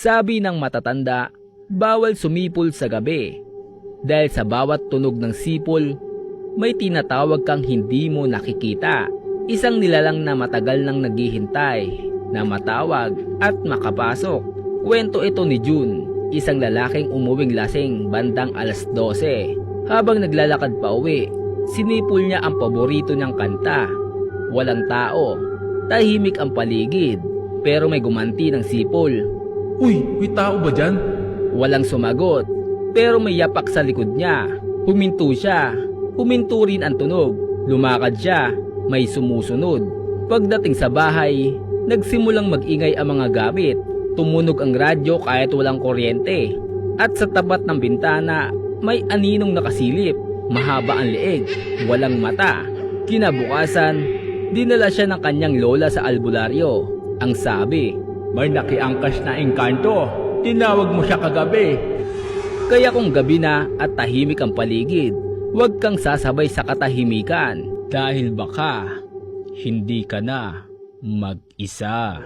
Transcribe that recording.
Sabi ng matatanda, bawal sumipol sa gabi. Dahil sa bawat tunog ng sipol, may tinatawag kang hindi mo nakikita. Isang nilalang na matagal nang naghihintay na matawag at makapasok. Kwento ito ni June, isang lalaking umuwing lasing bandang alas 12. Habang naglalakad pa uwi, sinipol niya ang paborito niyang kanta. Walang tao, tahimik ang paligid, pero may gumanti ng sipol. Uy, may tao ba dyan? Walang sumagot, pero may yapak sa likod niya. Huminto siya, huminto rin ang tunog. Lumakad siya, may sumusunod. Pagdating sa bahay, nagsimulang magingay ang mga gamit. Tumunog ang radyo kahit walang kuryente. At sa tapat ng bintana, may aninong nakasilip. Mahaba ang leeg, walang mata. Kinabukasan, dinala siya ng kanyang lola sa albularyo. Ang sabi, May nakiangkas na engkanto. Tinawag mo siya kagabi. Kaya kung gabi na at tahimik ang paligid, huwag kang sasabay sa katahimikan dahil baka hindi ka na mag-isa.